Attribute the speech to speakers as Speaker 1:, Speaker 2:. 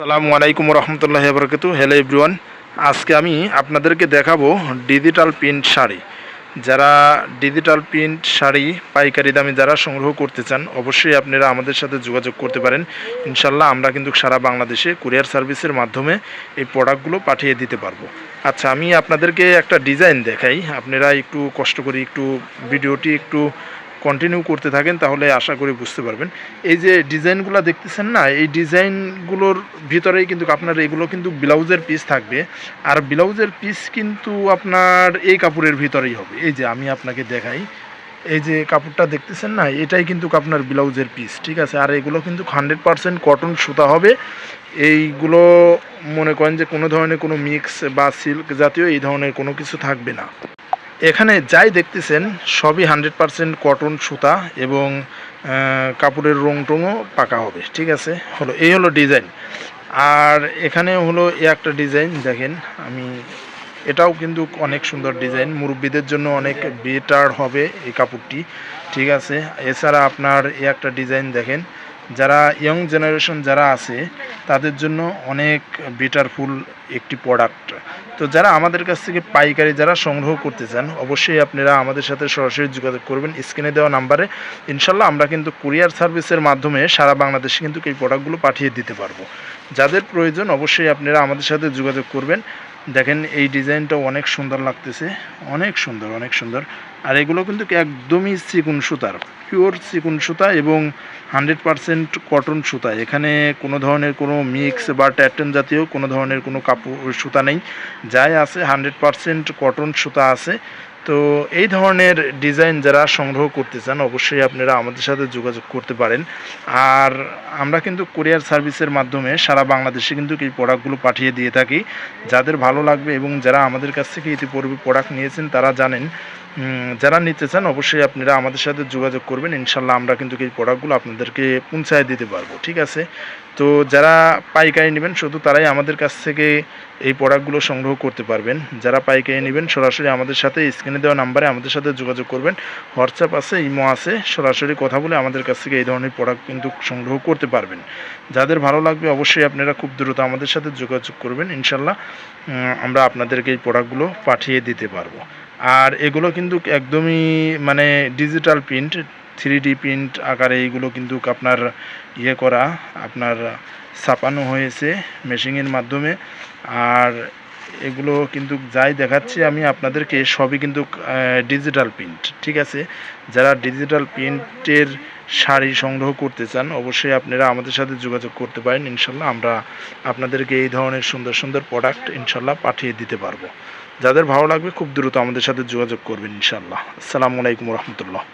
Speaker 1: আসসালামু আলাইকুম রহমতুল্লাহ বরকত hello everyone আজকে আমি আপনাদেরকে দেখাবো ডিজিটাল প্রিন্ট শাড়ি। যারা ডিজিটাল প্রিন্ট শাড়ি পাইকারি দামে যারা সংগ্রহ করতে চান, অবশ্যই আপনারা আমাদের সাথে যোগাযোগ করতে পারেন। ইনশাল্লাহ আমরা কিন্তু সারা বাংলাদেশে কুরিয়ার সার্ভিসের মাধ্যমে এই প্রোডাক্টগুলো পাঠিয়ে দিতে পারব। আচ্ছা আমি আপনাদেরকে একটা ডিজাইন দেখাই। আপনারা একটু কষ্ট করে একটু ভিডিওটি একটু কন্টিনিউ করতে থাকেন, তাহলে আশা করি বুঝতে পারবেন। এই যে ডিজাইনগুলো দেখতেছেন না, এই ডিজাইনগুলোর ভিতরেই কিন্তু আপনার এগুলো কিন্তু ব্লাউজের পিস থাকবে। আর ব্লাউজের পিস কিন্তু আপনার এই কাপড়ের ভিতরেই হবে। এই যে আমি আপনাকে দেখাই, এই যে কাপড়টা দেখতেছেন না, এটাই কিন্তু আপনার ব্লাউজের পিস ঠিক আছে? আর এগুলো কিন্তু হান্ড্রেড পারসেন্ট কটন সুতা হবে। এইগুলো মনে করেন যে কোনো ধরনের কোনো মিক্স বা সিল্ক জাতীয় এই ধরনের কোনো কিছু থাকবে না। এখানে যাই দেখতেছেন, সবই হান্ড্রেড পারসেন্ট কটন সুতা এবং কাপড়ের রং টংও পাকা হবে, ঠিক আছে? হলো, এই হলো ডিজাইন আর এখানে হলো এ একটা ডিজাইন দেখেন, আমি, এটাও কিন্তু অনেক সুন্দর ডিজাইন মুরব্বীদের জন্য অনেক বেটার হবে এই কাপড়টি, ঠিক আছে? এছাড়া আপনার এ একটা ডিজাইন দেখেন যারা ইয়ং জেনারেশন যারা আছে, তাদের জন্য অনেক বেটারফুল একটি প্রোডাক্ট তো যারা আমাদের কাছ থেকে পাইকারি যারা সংগ্রহ করতে চান, অবশ্যই আপনারা আমাদের সাথে সরাসরি যোগাযোগ করবেন। স্ক্রিনে দেওয়া নাম্বারে ইনশাল্লাহ আমরা কিন্তু কুরিয়ার সার্ভিসের মাধ্যমে সারা বাংলাদেশে কিন্তু এই প্রোডাক্টগুলো পাঠিয়ে দিতে পারব। যাদের প্রয়োজন অবশ্যই আপনারা আমাদের সাথে যোগাযোগ করবেন। দেখেন, এই ডিজাইনটা অনেক সুন্দর লাগতেছে। অনেক সুন্দর অনেক সুন্দর। আর এগুলো কিন্তু একদমই চিকুন সুতার পিওর চিকুন সুতা এবং হান্ড্রেড পারসেন্ট কটন সুতা। এখানে কোনো ধরনের কোনো মিক্স বা ট্যাটন জাতীয় কোনো ধরনের কোনো কাপড় সুতা নেই। যাই আছে হান্ড্রেড পারসেন্ট কটন সুতা আছে। তো এই ধরনের ডিজাইন যারা সংগ্রহ করতে চান, অবশ্যই আপনারা আমাদের সাথে যোগাযোগ করতে পারেন। আর আমরা কিন্তু কোরিয়ার সার্ভিসের মাধ্যমে সারা বাংলাদেশে কিন্তু এই প্রোডাক্টগুলো পাঠিয়ে দিয়ে থাকি। যাদের ভালো লাগবে এবং যারা আমাদের কাছ থেকে ইতিপূর্বে প্রোডাক্ট নিয়েছেন, তারা জানেন যারা নিতে চান, অবশ্যই আপনারা আমাদের সাথে যোগাযোগ করবেন। ইনশাল্লাহ আমরা কিন্তু এই প্রোডাক্টগুলো আপনাদেরকে পৌঁছায় দিতে পারব, ঠিক আছে? তো যারা পাইকারি নেবেন, শুধু তারাই আমাদের কাছ থেকে এই প্রোডাক্টগুলো সংগ্রহ করতে পারবেন। যারা পাইকারি নেবেন, সরাসরি আমাদের সাথে স্ক্রিনে দেওয়া নাম্বারে আমাদের সাথে যোগাযোগ করবেন। হোয়াটসঅ্যাপ আছে ইমো আছে, সরাসরি কথা বলে আমাদের কাছ থেকে এই ধরনের প্রোডাক্ট কিন্তু সংগ্রহ করতে পারবেন। যাদের ভালো লাগবে, অবশ্যই আপনারা খুব দ্রুত আমাদের সাথে যোগাযোগ করবেন। ইনশাল্লাহ আমরা আপনাদেরকে এই প্রোডাক্টগুলো পাঠিয়ে দিতে পারব। আর এগুলো কিন্তু একদমই মানে digital print three D print আকারে এইগুলো কিন্তু আপনার ইয়ে করা, আপনার ছাপানো হয়েছে মেশিনের মাধ্যমে। আর এগুলো কিন্তু যাই দেখাচ্ছি আমি আপনাদেরকে, সবই কিন্তু ডিজিটাল প্রিন্ট ঠিক আছে? যারা ডিজিটাল প্রিন্টের শাড়ি সংগ্রহ করতে চান, অবশ্যই আপনারা আমাদের সাথে যোগাযোগ করতে পারেন। ইনশাল্লাহ আমরা আপনাদেরকে এই ধরনের সুন্দর সুন্দর প্রোডাক্ট ইনশাল্লাহ পাঠিয়ে দিতে পারব। যাদের ভালো লাগবে, খুব দ্রুত আমাদের সাথে যোগাযোগ করবেন ইনশাল্লাহ। আসসালামু আলাইকুম রহমতুল্লাহ।